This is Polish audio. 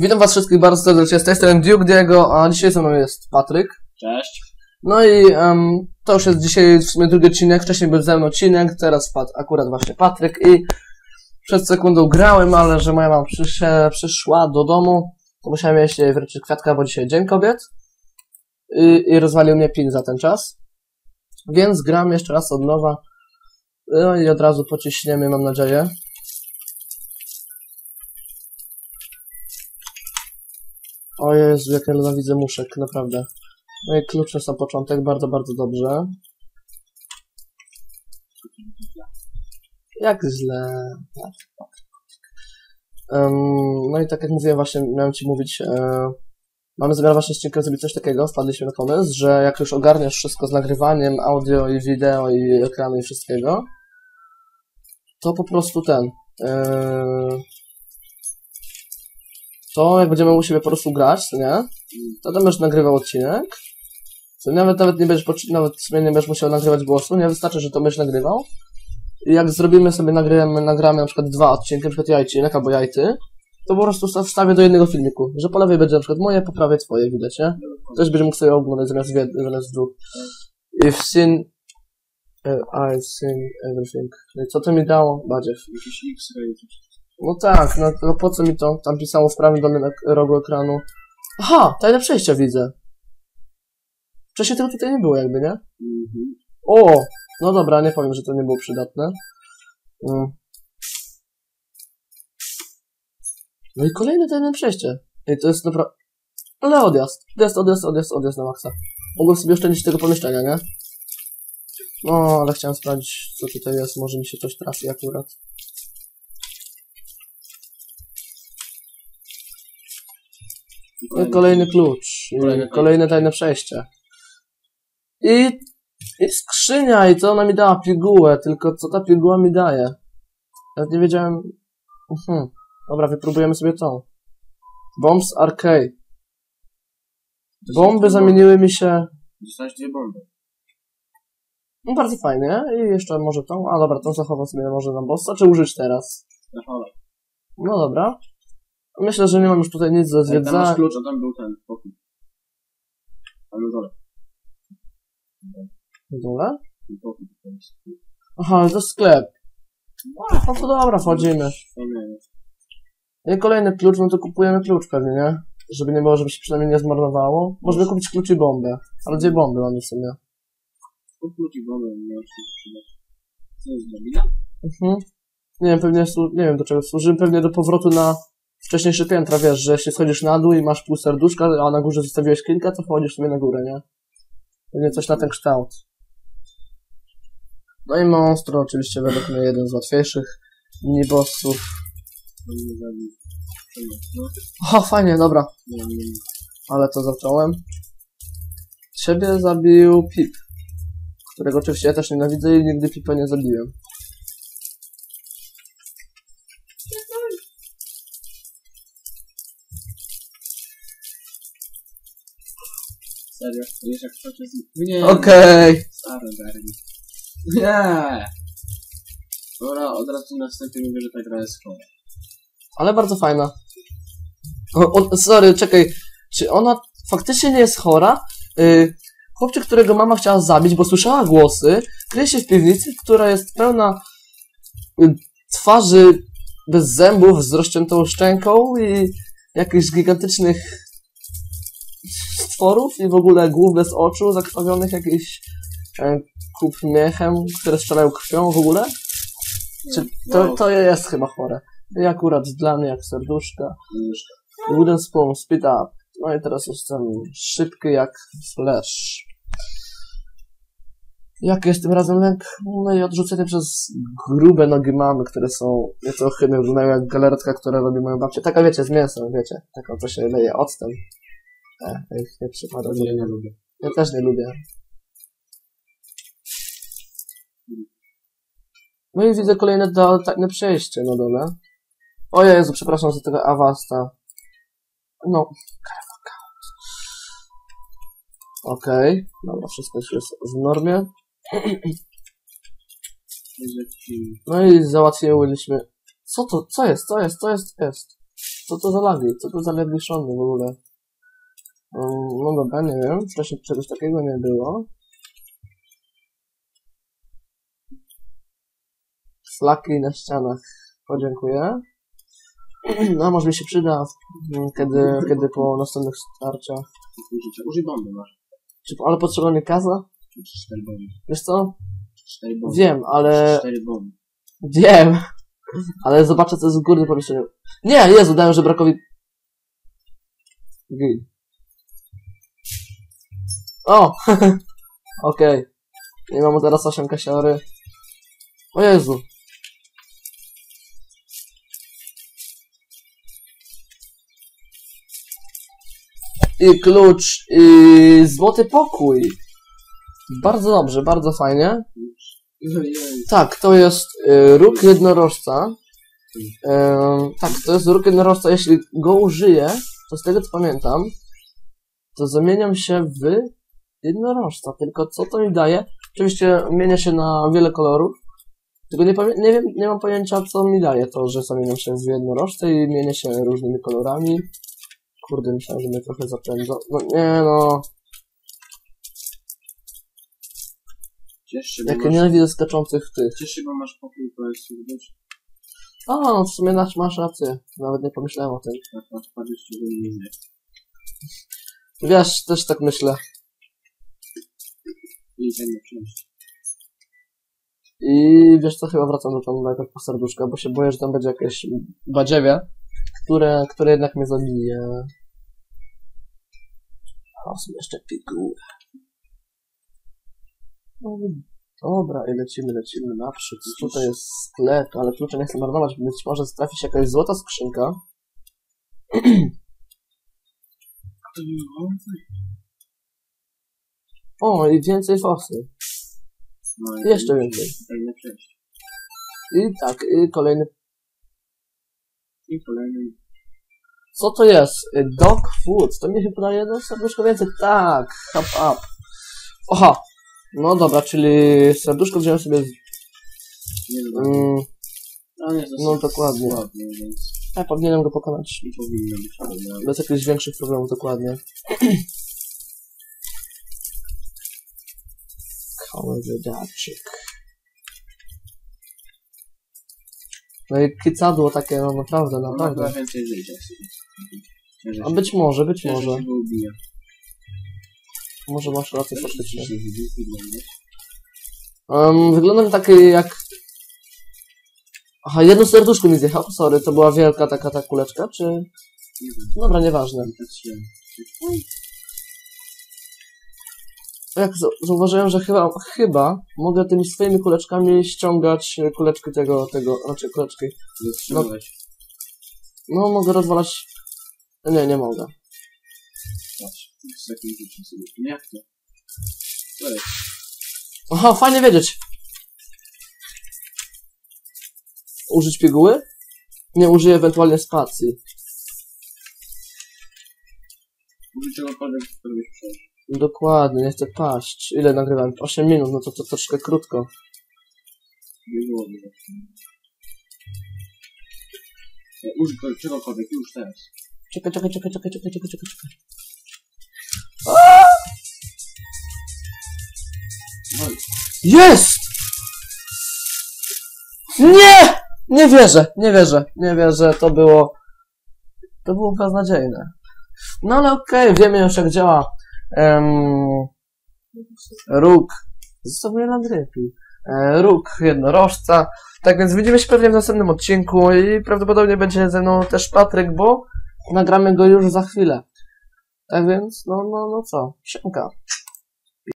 Witam was wszystkich bardzo serdecznie, z tej strony Duke Diego, a dzisiaj ze mną jest Patryk. Cześć. No i em, to już jest dzisiaj w sumie drugi odcinek, wcześniej był ze mną odcinek, teraz akurat właśnie Patryk i przed sekundą grałem, ale że moja mama przysze, przyszła do domu, to musiałem jeść jej wręczyć kwiatka, bo dzisiaj Dzień Kobiet i, i rozwalił mnie pin za ten czas. Więc gram jeszcze raz od nowa, no i od razu pociśniemy, mam nadzieję. O Jezu, jak ja nienawidzę muszek, naprawdę. No i klucze są początek, bardzo, bardzo dobrze. Jak źle. Em, no i tak jak mówiłem właśnie, miałem ci mówić, e, mamy zamiar właśnie odcinkiem zrobić coś takiego, wpadliśmy na pomysł, że jak już ogarniesz wszystko z nagrywaniem, audio i wideo i ekranu i wszystkiego, to po prostu ten, e, to jak będziemy u siebie po prostu grać, to nie? To tam będziesz nagrywał odcinek. To nawet, nawet nie będziesz, nawet nie będziesz musiał nagrywać głosu, nie wystarczy, że to będziesz nagrywał. I jak zrobimy sobie, nagramy, nagramy na przykład dwa odcinki, na przykład ja i odcinek, albo to po prostu wsta- wstawię do jednego filmiku, że po lewej będzie na przykład moje, po prawej twoje, widać, nie? Też będzie mógł sobie oglądać zamiast, w jed- zamiast dwóch. Seen, uh, I've seen everything. No co to mi dało? Badziew. Jakiś X-ray. No tak, no to po co mi to? Tam pisało w prawym dolnym rogu ekranu. Aha, tajne przejścia widzę. Wcześniej tego tutaj nie było jakby, nie? Mhm. O! No dobra, nie powiem, że to nie było przydatne. Mm. No i kolejne tajne przejście. Ej, to jest dobra... Ale odjazd. Odjazd, odjazd, odjazd, odjazd na maksa. Mogłem sobie oszczędzić tego pomieszczenia, nie? No, ale chciałem sprawdzić, co tutaj jest. Może mi się coś trafi akurat. I kolejny klucz. Kolejny kolejne tajne przejście. I, I skrzynia, i co ona mi dała? Pigułę, tylko co ta piguła mi daje? Nawet nie wiedziałem. Mhm. Dobra, wypróbujemy sobie tą. Bombs Arcade. Bomby zamieniły mi się. Dostałeś dwie bomby. No bardzo fajnie. I jeszcze może tą. A dobra, tą zachowam sobie może na bossa, czy użyć teraz? Hole. No dobra. Myślę, że nie mam już tutaj nic do Ej, Tam masz zwiedzania. klucz, a tam był ten pokój. Tam na dole. Dole? Pokój. Aha, to sklep. No to dobra, wchodzimy. Jest. I kolejny klucz, no to kupujemy klucz pewnie, nie? Żeby nie było, żeby się przynajmniej nie zmarnowało. Możemy kupić klucz i bombę. Ale dwie bomby mamy w sumie. Klucz i bombę, nie ma się przydać. Co jest drabina? Mhm. Nie wiem, pewnie, nie wiem do czego służy. Pewnie do powrotu na wcześniejsze piętra, wiesz, że jeśli schodzisz na dół i masz pół serduszka, a na górze zostawiłeś kilka, to wchodzisz sobie na górę, nie? Pewnie coś na ten kształt. No i monstro, oczywiście według mnie jeden z łatwiejszych mini-bossów. O, fajnie, dobra. ale to zacząłem. Ciebie zabił Pip, którego oczywiście ja też nienawidzę i nigdy Pipa nie zabiłem. Serio? Wiesz jak jest? Nie. Okej. Stary garni. Nie. Dobra, od razu na wstępie mówię, że ta gra jest chora. Ale bardzo fajna. O, o, sorry, czekaj. Czy ona faktycznie nie jest chora? Yy, chłopczyk, którego mama chciała zabić, bo słyszała głosy, kryje się w piwnicy, która jest pełna y, twarzy bez zębów, z rozciętą szczęką i jakichś gigantycznych stworów i w ogóle głów bez oczu, zakrwawionych jakiś e, kup miechem, które strzelają krwią w ogóle. Czy to, to jest chyba chore. I akurat dla mnie jak serduszka. Wooden Spoon, Speed Up. No i teraz jestem szybki jak Flash. Jak jest tym razem lęk? No i odrzucenie przez grube nogi mamy, które są nieco ohydne, wyglądają jak galaretka, która robi moją babcię. Taka wiecie, z mięsem, wiecie. Taką, co się leje octem. E, nie, nie przypada. To nie, lubię. Ja też nie lubię. No i widzę kolejne do, tajne przejście na dole. O Jezu, przepraszam za tego Avasta. No. Okej, dobra, wszystko już jest w normie. No i załatwiliśmy... Co to? Co jest? Co jest? Co jest? Co jest? Co to za lagi? Co to za lagi szony w ogóle? No dobra, nie wiem. Wcześniej czegoś takiego nie było. Flaki na ścianach. Podziękuję. No, może mi się przyda, mm, kiedy, kiedy po następnych starciach. Użyj bomby masz. Czy, ale potrzeba mi kaza? Cztery bomby. Wiesz co? Cztery bomby. Wiem, ale... Cztery bomby. Wiem. Ale zobaczę, co jest w górnym pomieszczeniu. Nie, Jezu, dałem żebrakowi... Gej. O! Okej. Nie mam teraz 8 kasiory. O Jezu. I klucz, i złoty pokój. Bardzo dobrze, bardzo fajnie. Tak, to jest y, róg jednorożca. Em, tak, to jest róg jednorożca. Jeśli go użyję, to z tego co pamiętam, to zamieniam się w jednorożca. Tylko co to mi daje? Oczywiście mienia się na wiele kolorów. Tylko nie, nie wiem, nie mam pojęcia co mi daje to, że zamieniam się w jednorożce i mienię się różnymi kolorami. Kurde, myślałem, że mnie trochę zapędza. No nie no, Ciesz się, bo jak masz... nienawidzę skaczących tych. Ciesz się, bo masz pokój, to jest widoczne. A, no w sumie masz, masz rację. Nawet nie pomyślałem o tym. Tak, nie wie. Wiesz, też tak myślę. I. I wiesz co, chyba wracam do tam najpierw po serduszka, bo się boję, że tam będzie jakieś badziewie, które, które jednak mnie zabije. A sumie jeszcze pigułę. No, dobra, i lecimy, lecimy naprzód. Tutaj jest sklep, ale klucze nie chcę marnować, być może trafi się jakaś złota skrzynka. O, i więcej fosy. No, i Jeszcze więcej. I tak, i kolejny I kolejny. Co to jest? Dog food. To mi się podaje jedno serduszko więcej. Tak, hop up. Oha. No dobra, czyli serduszko wziąłem sobie. Z... Nie. Mm, No nie, no dokładnie. ładnie, więc Ja powinienem go pokonać nie powinno być problemu. bez jakichś większych problemów, dokładnie. Koledaczyk. No i kicadło takie, no naprawdę, No, naprawdę. chyba więcej życia sobie. A być może, być może. Może masz rację faktycznie. Um, wyglądam taki jak... Aha, jedno serduszko mi zjechał, sorry, to była wielka taka ta kuleczka, czy... Nie wiem, Dobra, nieważne. Jak zau- zauważyłem, że chyba, chyba mogę tymi swoimi kuleczkami ściągać e, kuleczki tego, tego, raczej kuleczki. Zatrzymałeś. No, mogę rozwalać... Nie, nie mogę. Patrz, sobie. Nie jak to? To jest. Aha, fajnie wiedzieć. Użyć piguły? Nie, użyję ewentualnie spacji. Użyj czegokolwiek, co przejść. Dokładnie, nie chcę paść. Ile nagrywam? 8 minut, no to, to troszkę krótko. Nie było tak. E, Użyj czegokolwiek, już teraz. Czekaj, czekaj, czekaj, czekaj, czekaj, czekaj, czekaj, czekaj. Jest! Nie! Nie wierzę, nie wierzę, nie wierzę, to było... To było beznadziejne. No ale okej, wiemy już jak działa em, róg... Zostawię na grypi. E, róg jednorożca. Tak więc widzimy się pewnie w następnym odcinku i prawdopodobnie będzie ze mną też Patryk, bo nagramy go już za chwilę. Tak więc, no, no, no co, siemka.